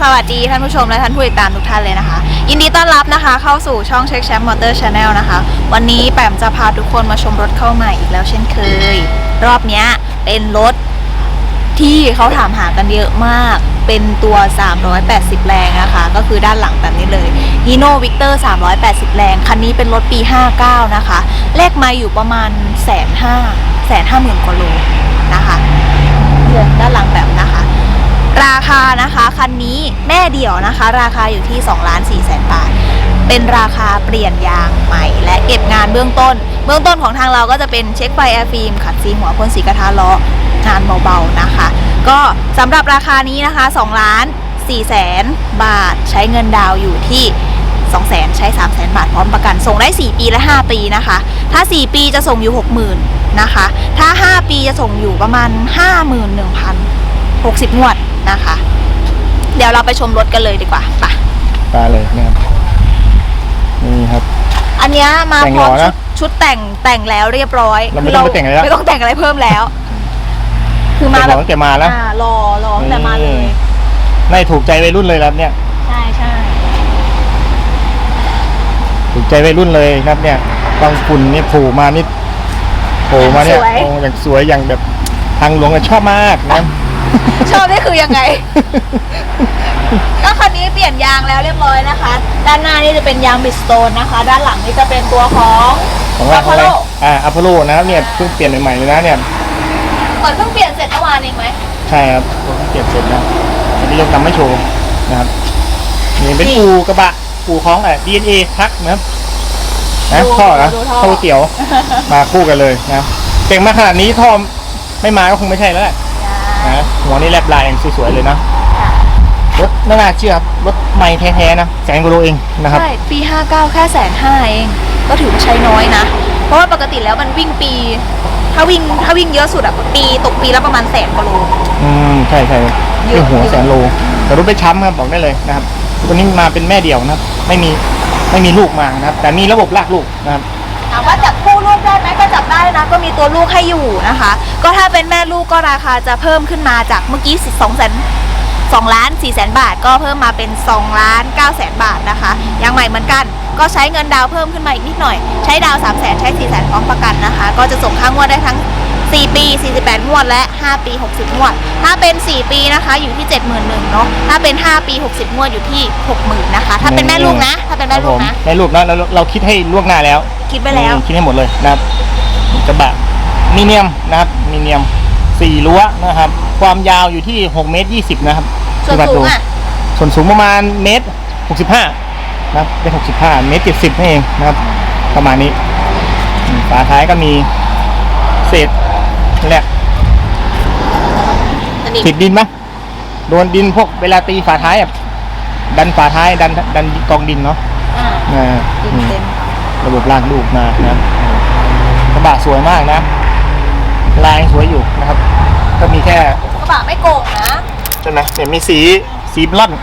สวัสดีท่านผู้ชมและท่านผู้ติดตามทุกท่านเลยนะคะ ยินดีต้อนรับนะคะ เข้าสู่ช่องเช็คแชมป์มอเตอร์ชาแนลนะคะ วันนี้แปมจะพาทุกคนมาชมรถเข้าใหม่อีกแล้วเช่นเคย รอบนี้เป็นรถที่เขาถามหากันเยอะมาก เป็นตัว 380 แรงนะคะ ก็คือด้านหลังแบบนี้เลย Hino Victor 380 แรง คันนี้เป็นรถปี 59 นะคะ เลขมาอยู่ประมาณแสนห้าแสนห้าหมื่นกว่าโลนะคะเดี๋ยวด้านหลังแบบนะคะ ราคานะคะคันนี้แม่เดี่ยวนะคะ ราคาอยู่ที่2ล้าน4แสนบาท เป็นราคาเปลี่ยนยางใหม่ และเก็บงานเบื้องต้น เบื้องต้นของทางเราก็จะเป็นเช็คไฟแอร์ฟิล์มขัดสีหัวพ่นสีกระทะล้องานเบาๆนะคะ ก็สำหรับราคานี้นะคะ2ล้าน4แสนบาทใช้เงินดาวอยู่ที่2 0 0แสนใช้3 0 0แสนบาทพร้อมประกัน ส่งได้ 4 ปีและ 5 ปีนะคะ ถ้า 4 ปีจะส่งอยู่ 60,000นะคะ ถ้า 5 ปีจะส่งอยู่ประมาณ 51,000 60 งวด นะคะ เดี๋ยวเราไปชมรถกันเลยดีกว่าไปตาเลยนะครับนี่ครับ อันเนี้ยมาแต่งพร้อมหล่อชุนะดชุดแต่งแต่งแล้วเรียบร้อยเราไม่ต้องไปแต่งอะไรแล้ว ไม่ต้องแต่งอะไรเพิ่มแล้ว คือมามาแบแบบบตั้งแต่มาแล้ว อ่ารอรอตั้งแต่มาเลยในถูกใจวัยรุ่นเลยครับเนี่ย ใช่ใช่ถูกใจวัยรุ่นเลยครับเนี่ยกองฝุ่นนี่โผล่มานี่โผล่มาเนี่ยโอ้อย่างสวยอย่างแบบทางหลวงก็ชอบมากนะ ชอบนี่คือยังไง ก็คันนี้เปลี่ยนยางแล้วเรียบร้อยนะคะ ด้านหน้านี่จะเป็นยางบิสโตนนะคะ ด้านหลังนี่จะเป็นตัวของของเราพอลอะไรโลอ่าอัพโพโลนะครับเนี่ยเพิ่งเปลี่ยนใหม่ๆเลยนะเนี่ยเหมือนเพิ่งเปลี่ยนเสร็จเมื่อวานเองไหม ใช่ครับเพิ่งเปลี่ยนเสร็จนะอันนี้ยกทำไม่โชว์นะครับนี่เป็นนี่ปูกระบะปูของอะ DNA ทักนะครับนะดูท่อนะดูท่อ ท่อก๋วยเตี๋ยว มาคู่กันเลยนะครับเก่งมากขนาดนี้ท่อไม่มาก็คงไม่ใช่แล้วแหละ นะหัวนี่แลบลายอย่างสวยๆเลยนะรถน่าน่าเชื่อครับรถใหม่แท้ๆนะแสนกว่าโลเองนะครับใช่ปี 59 แค่แสนห้าเอง ก็ถือว่าใช้น้อยนะ เพราะว่าปกติแล้วมันวิ่งปี ถ้าวิ่งถ้าวิ่งเยอะสุดอะปีตกปีละประมาณแสนกว่าโลอืมใช่ใช่เยอะเป็นหัวแสนโลแต่รถไม่ช้ำครับบอกได้เลยนะครับตัวนี้มาเป็นแม่เดี่ยวนะครับ ไม่มีไม่มีลูกมานะครับ แต่มีระบบลากลูกนะครับ ถามว่าจับคู่ลูก ได้ไหมก็จับได้นะ ก็มีตัวลูกให้อยู่นะคะ ก็ถ้าเป็นแม่ลูกก็ราคาจะเพิ่มขึ้นมาจากเมื่อกี้สองแสนสองล้านสี่แสนบาท ก็เพิ่มมาเป็น2ล้าน9แสนบาทนะคะยังใหม่เหมือนกัน ก็ใช้เงินดาวเพิ่มขึ้นมาอีกนิดหน่อย ใช้ดาว3 0 0แสนใช้4 0 0แสนพร้อมประกันนะคะ ก็จะส่งค่างวดได้ทั้ง 4 ปี 48 งวด และ 5 ปี 60 งวด ถ้าเป็น 4 ปีนะคะ อยู่ที่ 71,000เนาะ ถ้าเป็น 5 ปี 60 งวด อยู่ที่ 60,000นะคะ ถ้าเป็นแม่ลูกนะ ถ้าเป็นแม่ลูกนะ แม่ลูกนะเราเราคิดให้ล่วงหน้าแล้ว คิดไปแล้วอืมคิดให้หมดเลยนะครับกระบะมีเนียมนะครับ มีเนียมสี่รั้วนะครับ ความยาวอยู่ที่6เมตร20 นะครับ ส่วนที่วัดสูดูงอะ ส่วนสูงประมาณเมตร 65 นะครับเป็น65 เมตร70นั่นเองนะครับ ประมาณนี้อืมฝาท้ายก็มีเศษนี่ แหละสนิทติดดินไหมโดนดินพวกเวลาตีฝาท้ายอะดันฝาท้ายดันดันกองดินเนาะอ่าอ่าดินอืมเต็มระบบลากลูกมานะครับกระบะสวยมากนะ ลายสวยอยู่นะครับ ก็มีแค่กระบะไม่โกงนะใช่ไหมเนี่ยมีสีสีบลอนด์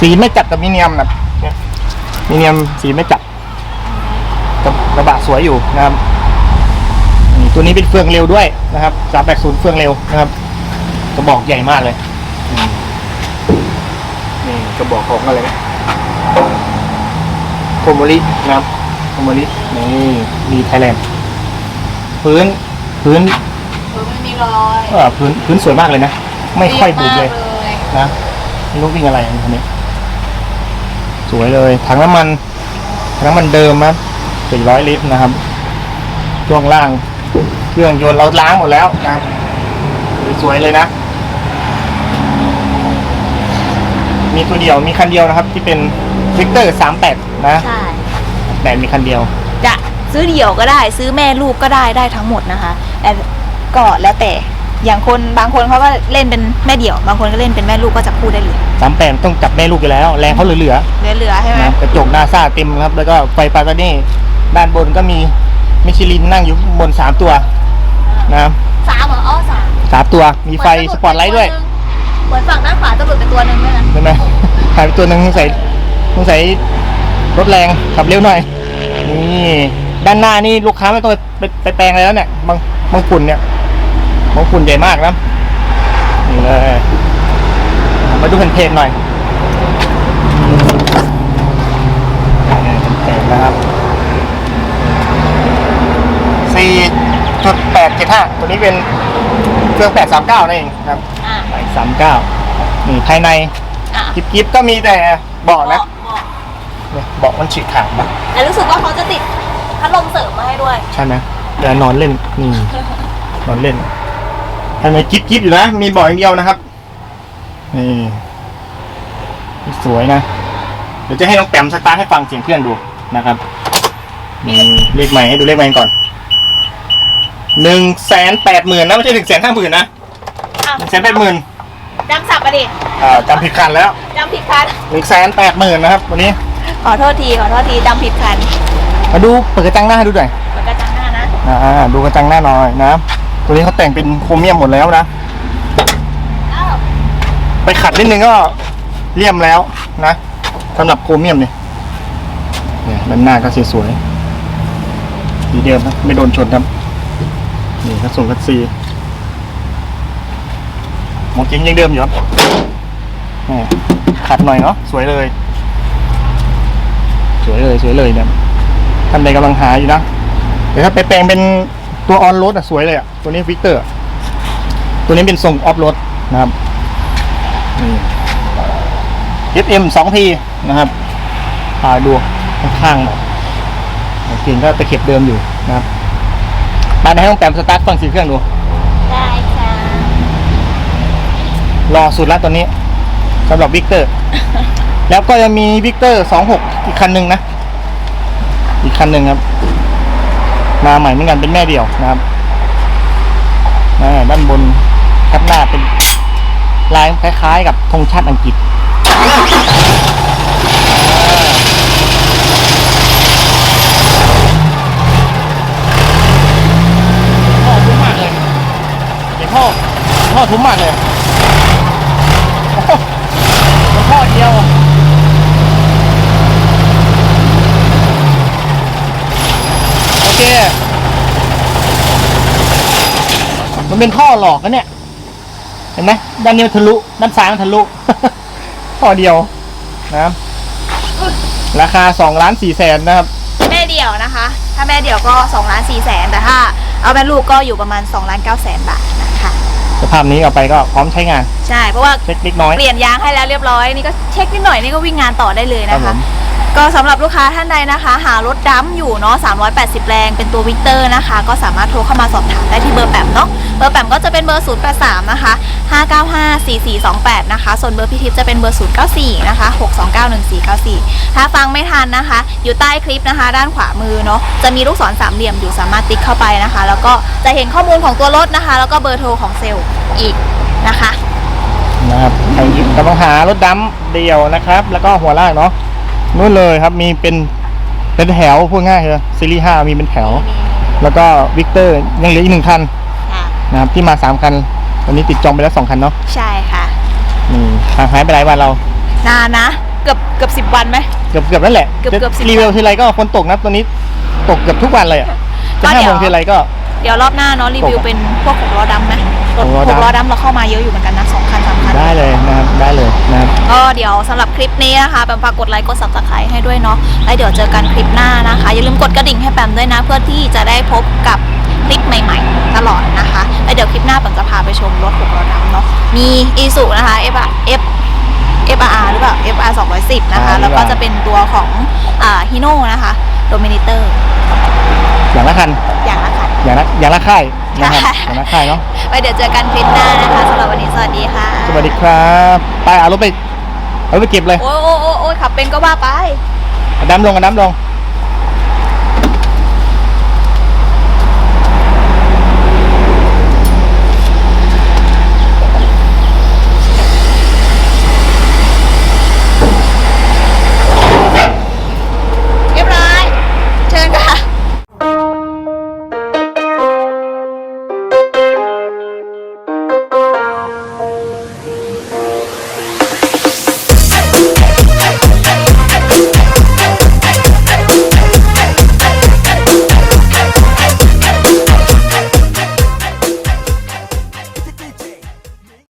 สีไม่จัดกับมิเนียมนะเนี่ยมิเนียมสีไม่จัดกระกระบะสวยอยู่นะครับอืม ตัวนี้เป็นเฟืองเร็วด้วยนะครับสามแปดศูนย์เฟืองเร็วนะครับ กระบอกใหญ่มากเลยอืมนี่กระบอกของอะไรนะโคโมรินะครับโคโมรินี่ดีไทยแลนด์พื้นพื้นเออไม่มีรอยเออพื้นพื้นสวยมากเลยนะ ไม่ค่อยบุบเลยดีมากเลยนะไม่รู้วิ่งอะไรอันนี้ สวยเลยถังน้ำมันถังน้ำมันเดิมนะสี่ร้อยลิตรนะครับช่วงล่าง เครื่องยนต์เราล้างหมดแล้วนะครับสวยเลยนะ มีตัวเดียวมีคันเดียวนะครับ ที่เป็นวิกเตอร์สามแปดนะใช่แต่มีคันเดียว จะซื้อเดี่ยวก็ได้ ซื้อแม่ลูกก็ได้ได้ทั้งหมดนะคะแต่ก็แล้วแต่อย่างคนบางคนเขาก็เล่นเป็นแม่เดี่ยว บางคนก็เล่นเป็นแม่ลูกก็จะพูดได้เลยสามแปดต้องจับแม่ลูกอยู่แล้ว แรงเขาเหลือเหลือๆใช่ไหมๆนะกระจกหน้าซ่าเต็มครับ แล้วก็ไฟปาตานี่ด้านบนก็มีมิชลินนั่งอยู่บนสามตัว นะครับสามเหรออ๋อสามสามตัวมีไฟสปอตไลท์ด้วย เหมือนฝั่งด้านขวาจะหลุดไปตัวหนึ่งด้วยนะใช่ไหมหายไปตัวหนึ่งสงสัยสงสัยรถแรงขับเร็วหน่อย นี่ด้านหน้านี่ลูกค้าไม่ต้องไปไปไปแปลงอะไรแล้วเนี่ยบางบางฝุ่นเนี่ยบางฝุ่นใหญ่มากนะนี่เลยบมาดูเพนๆหน่อยเพนๆนะครับสี่จุดแปด เจ็ดห้าตัวนี้เป็นเครื่องแปดสามเก้านั่นเองครับอ่าแปดสามเก้านี่ภายในอะกิบๆก็มีแต่เบาะนะเบาะเบาะเนี่ยเบาะมันฉีกขาดนะแต่รู้สึกว่าเขาจะติดพัดลมเสริมมาให้ด้วย ใช่ไหมเดี๋ยวนอนเล่นนี่นอนเล่นภายในกิบๆอยู่นะ มีเบาะอย่างเดียวนะครับนี่สวยนะ เดี๋ยวจะให้น้องแปมสตาร์ทให้ฟังเสียงเครื่องดูนะครับนี่เลขใหม่ให้ดูเลขใหม่ก่อน หนึ่งแสนแปดหมื่นนะไม่ใช่หนึ่งแสนห้าหมื่นนะอ้าวหนึ่งแสนแปดหมื่นจำสับประดิอ่าจำผิดคันแล้วจำผิดคันหนึ่งแสนแปดหมื่นนะครับวันนี้ ขอโทษทีขอโทษทีจำผิดคันมาดูเปิดกระจังหน้าให้ดูหน่อยเหมือนกระจังหน้านะอ่าดูกระจังหน้าหน่อยนะตัวนี้เขาแต่งเป็นโครเมียมหมดแล้วนะอ้าวไปขัดนิดนึงก็เลี่ยมแล้วนะสำหรับโครเมียมเนี่ยเนี่ยด้านหน้าก็สวยๆสีเดิมนะไม่โดนชนครับ นี่กระส่งกระซีมองจริงยังเดิมอยู่ครับนี่ขัดหน่อยเนาะสวยเลย สวยเลยสวยเลยเนี่ยท่านใดกำลังหาอยู่นะเดี๋ยวถ้าไปแปลงเป็นตัวออนโรดอะสวยเลยอะตัวนี้วิกเตอร์ ตัวนี้เป็นทรงออฟโรดนะครับ FM สองทีนะครับพาดูข้างๆหน่อยเพียงก็ตะเข็บเดิมอยู่นะครับ มาให้ต้องแปมสตาร์ทฟังเสียงเครื่องดู ได้ค่ะรอสุดแล้วตัวนี้สำหรับวิกเตอร์ แล้วก็ยังมีวิกเตอร์สองหกอีกคันหนึ่งนะ อีกคันหนึ่งครับ มาใหม่เหมือนกันเป็นแม่เดี่ยวนะครับอ่าด้านบนคับหน้าเป็นลายคล้ายๆ กับธงชาติอังกฤษ พ่อทุ้มมากเลยเห็นพ่อ พ่อทุ้มมาเลยมันพ่อเดียวโอเค มันเป็นท่อหลอกนะเนี่ย เห็นไหมด้านนี้มันทะลุด้านซ้ายมันทะลุท่อเดียวนะครับราคาสองล้านสี่แสนนะครับ แม่เดี่ยวนะคะ ถ้าแม่เดี่ยวก็2ล้าน4แสนแต่ถ้าเอาแม่ลูกก็อยู่ประมาณ2ล้าน9แสนบาท สภาพนี้เอาไปก็พร้อมใช้งาน ใช่ เพราะว่าเช็คเล็กน้อย เปลี่ยนยางให้แล้วเรียบร้อย นี่ก็เช็คนิดหน่อยนี่ก็วิ่งงานต่อได้เลยครันะบผคะม ก็สำหรับลูกค้าท่านใดนะคะ หารถดัมอยู่เนาะ 380 แรง เป็นตัววิกเตอร์นะคะ ก็สามารถโทรเข้ามาสอบถามได้ที่เบอร์แปมเนาะ เบอร์แปมก็จะเป็นเบอร์ 083 นะคะ 595 4428 นะคะ ส่วนเบอร์พี่ทิพย์จะเป็นเบอร์ 094 นะคะ 6291494 ถ้าฟังไม่ทันนะคะ อยู่ใต้คลิปนะคะ ด้านขวามือเนาะ จะมีลูกศรสามเหลี่ยมอยู่สามารถติ๊กเข้าไปนะคะ แล้วก็จะเห็นข้อมูลของตัวรถนะคะ แล้วก็เบอร์โทรของเซลล์อีกนะคะ นะครับใครกำลังหารถดำเดียวนะครับ แล้วก็หัวลากเนาะ นู่นเลยครับมีเป็นเป็นแถวพูดง่ายเลยซีรีส์ห้ามีเป็นแถว แล้วก็วิกเตอร์ยังเหลืออีกหนึ่งคันค่ะนะครับที่มาสามคันวันนี้ติดจองไปแล้วสองคันเนาะใช่ค่ะนี่ห่างหายไปหลายวันเรา นานนะ เกือบเกือบสิบวันไหม เกือบเกือบนั่นแหละเกือบเกือบ10รีวิวทีไรก็ฝนตกนะตัวนี้ตกเกือบทุกวันเลยอะจะก็ห้าเดี๋โมยว งทีไรก็ เดี๋ยวรอบหน้าเนาะรีวิวตกอะเป็นพวกหกล้อดำไหมรถหกล้อหดำกล้อดำเราเข้ามาเยอะอยู่เหมือนกันนะสองคันสามคันได้เลยนะครับได้เลยนะครับก็เดี๋ยวสำหรับคลิปนี้นะคะแปมฝากกดไลค์กด subscribe ให้ด้วยเนาะแล้วเดี๋ยวเจอกันคลิปหน้านะคะ อย่าลืมกดกระดิ่งให้แปมด้วยนะ เพื่อที่จะได้พบกับคลิปใหม่ๆ ตลอดนะคะแล้วเดี๋ยวคลิปหน้าแปมจะพาไปชมรถหกล้อดำเนาะมีอีสุนะคะ F F FR หรือเปล่า FR 210 นะคะอ่าแล้วก็จะเป็นตัวของอ่าฮิโน่นะคะโดมินิเตอร์อย่างละคันอย่างละคัน อย่างละอย่างละค่ายนะครับค่ะอย่างละค่ายเนาะไว้เดี๋ยวเจอกันคลิปหน้านะคะสำหรับวันนี้สวัสดีค่ะสวัสดีครับไปเอารถไปเอารถไปเก็บเลย โอ้ยโอ้ยโอ้ยโอ้ยขับเป็นก็ว่าไปเอาดำลงเอาดำลงค